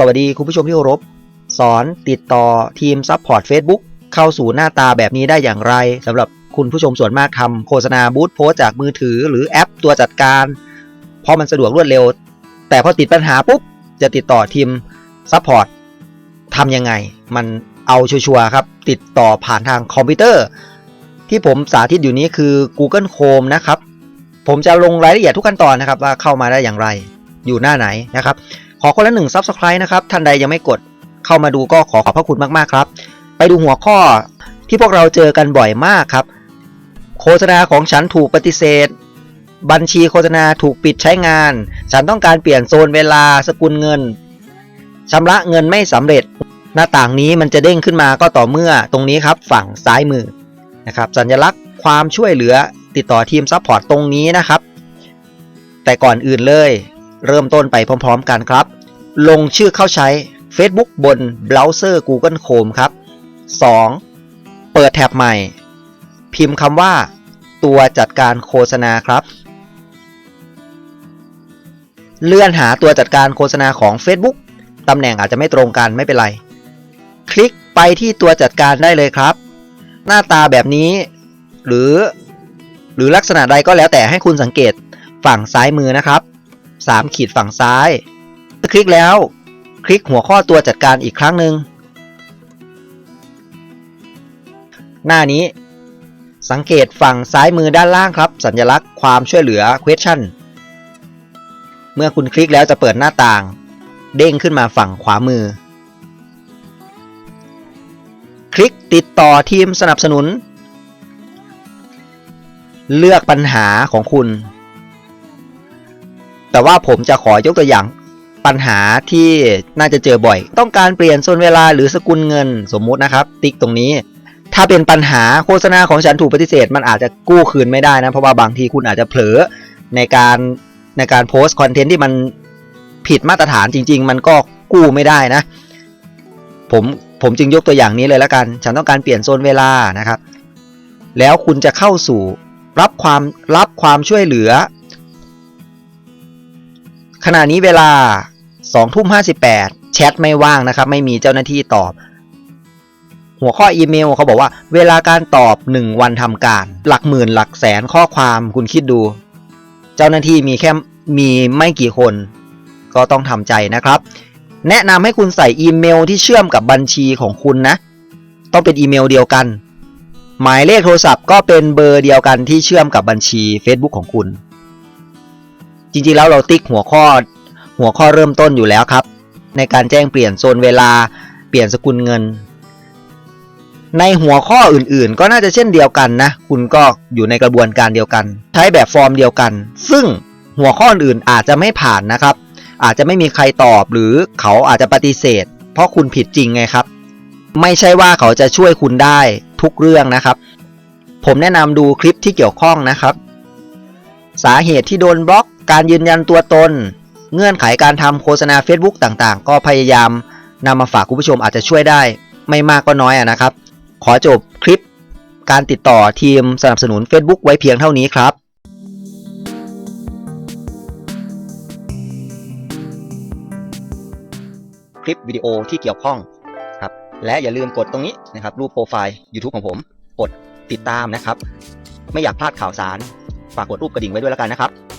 สวัสดีคุณผู้ชมที่เคารพ สอนติดต่อทีมซัพพอร์ต Facebook เข้าสู่หน้าตาแบบนี้ได้อย่างไรสำหรับคุณผู้ชมส่วนมากทำโฆษณาบูธโพสจากมือถือหรือแอปตัวจัดการ เพราะมันสะดวกรวดเร็ว แต่พอติดปัญหาปุ๊บ จะติดต่อทีมซัพพอร์ตทำยังไง มันเอาชัวร์ครับ ติดต่อผ่านทางคอมพิวเตอร์ ที่ผมสาธิตอยู่นี้คือ Google Chrome นะครับ ผมจะลงรายละเอียดทุกขั้นตอนนะครับว่าเข้ามาได้อย่างไรอยู่หน้าไหนนะครับ ขอคนละหนึ่ง Subscribe นะครับ ท่านใดยังไม่กดเข้ามาดูก็ขอขอบพระคุณมากๆครับ ไปดูหัวข้อที่พวกเราเจอกันบ่อยมากครับ โฆษณาของฉันถูกปฏิเสธ บัญชีโฆษณาถูกปิดใช้งาน ฉันต้องการเปลี่ยนโซนเวลาสกุลเงินชำระเงินไม่สำเร็จ หน้าต่างนี้มันจะเด้งขึ้นมาก็ต่อเมื่อตรงนี้ครับฝั่งซ้ายมือนะครับสัญลักษณ์ความช่วยเหลือติดต่อทีมซัพพอร์ตตรงนี้นะครับ แต่ก่อนอื่นเลย เริ่มต้นไปพร้อมๆกันครับ ลงชื่อเข้าใช้ Facebook บนเบราว์เซอร์ Google Chrome ครับ 2. เปิดแท็บใหม่ พิมพ์คำว่า ตัวจัดการโฆษณาครับ เลื่อนหาตัวจัดการโฆษณาของ Facebook ตำแหน่งอาจจะไม่ตรงกันไม่เป็นไร คลิกไปที่ตัวจัดการได้เลยครับ หน้าตาแบบนี้ หรือ หรือลักษณะใดก็แล้วแต่ให้คุณสังเกตฝั่งซ้ายมือนะครับ 3 ขีดฝั่งซ้ายคลิกแล้ว คลิกหัวข้อตัวจัดการอีกครั้งหนึ่งหน้านี้ สังเกตฝั่งซ้ายมือด้านล่างครับ สัญลักษณ์ความช่วยเหลือ question เมื่อคุณคลิกแล้วจะเปิดหน้าต่าง เด้งขึ้นมาฝั่งขวามือ คลิกติดต่อทีมสนับสนุน เลือกปัญหาของคุณ แต่ว่าผมจะขอยกตัวอย่างปัญหาที่น่าจะเจอบ่อย ต้องการเปลี่ยนโซนเวลาหรือสกุลเงินสมมุตินะครับ ติ๊กตรงนี้ ถ้าเป็นปัญหาโฆษณาของฉันถูกปฏิเสธ มันอาจจะกู้คืนไม่ได้นะเพราะว่าบางทีคุณอาจจะเผลอในการในการโพสต์คอนเทนต์ที่มันผิดมาตรฐานจริง ๆ มันก็กู้ไม่ได้นะ ผมผมจึงยกตัวอย่างนี้เลยแล้วกัน ฉันต้องการเปลี่ยนโซนเวลานะครับ แล้วคุณจะเข้าสู่รับความรับความช่วยเหลือ ขณะนี้เวลา2ทุ่ม58 แชทไม่ว่างนะครับ ไม่มีเจ้าหน้าที่ตอบ หัวข้ออีเมลเขาบอกว่า เวลาการตอบ 1 วันทำการ หลักหมื่นหลักแสนข้อความคุณคิดดู เจ้าหน้าที่มีแค่มีไม่กี่คน ก็ต้องทำใจนะครับ แนะนำให้คุณใส่อีเมลที่เชื่อมกับบัญชีของคุณนะ ต้องเป็นอีเมลเดียวกัน หมายเลขโทรศัพท์ก็เป็นเบอร์เดียวกันที่เชื่อมกับบัญชี Facebook ของคุณ จริงๆแล้วเราติ๊กหัวข้อหัวข้อเริ่มต้นอยู่แล้วครับ ในการแจ้งเปลี่ยนโซนเวลาเปลี่ยนสกุลเงิน ในหัวข้ออื่นๆ ก็น่าจะเช่นเดียวกันนะ คุณก็อยู่ในกระบวนการเดียวกัน ใช้แบบฟอร์มเดียวกัน ซึ่งหัวข้ออื่นอาจจะไม่ผ่านนะครับ อาจจะไม่มีใครตอบหรือเขาอาจจะปฏิเสธ เพราะคุณผิดจริงไงครับ ไม่ใช่ว่าเขาจะช่วยคุณได้ทุกเรื่องนะครับ ผมแนะนำดูคลิปที่เกี่ยวข้องนะครับ สาเหตุที่โดนบล็อก การยืนยันตัวตน เงื่อนไขการทำโฆษณา Facebook ต่างๆ ก็พยายามนำมาฝากคุณผู้ชมอาจจะช่วยได้ ไม่มากก็น้อยอะนะครับ ขอจบคลิปการติดต่อทีมสนับสนุน Facebook ไว้เพียงเท่านี้ครับคลิปวิดีโอที่เกี่ยวข้องครับและอย่าลืมกดตรงนี้นะครับรูปโปรไฟล์ YouTube ของผม กดติดตามนะครับ ไม่อยากพลาดข่าวสาร ฝากกดรูปกระดิ่งไว้ด้วยแล้วกันนะครับ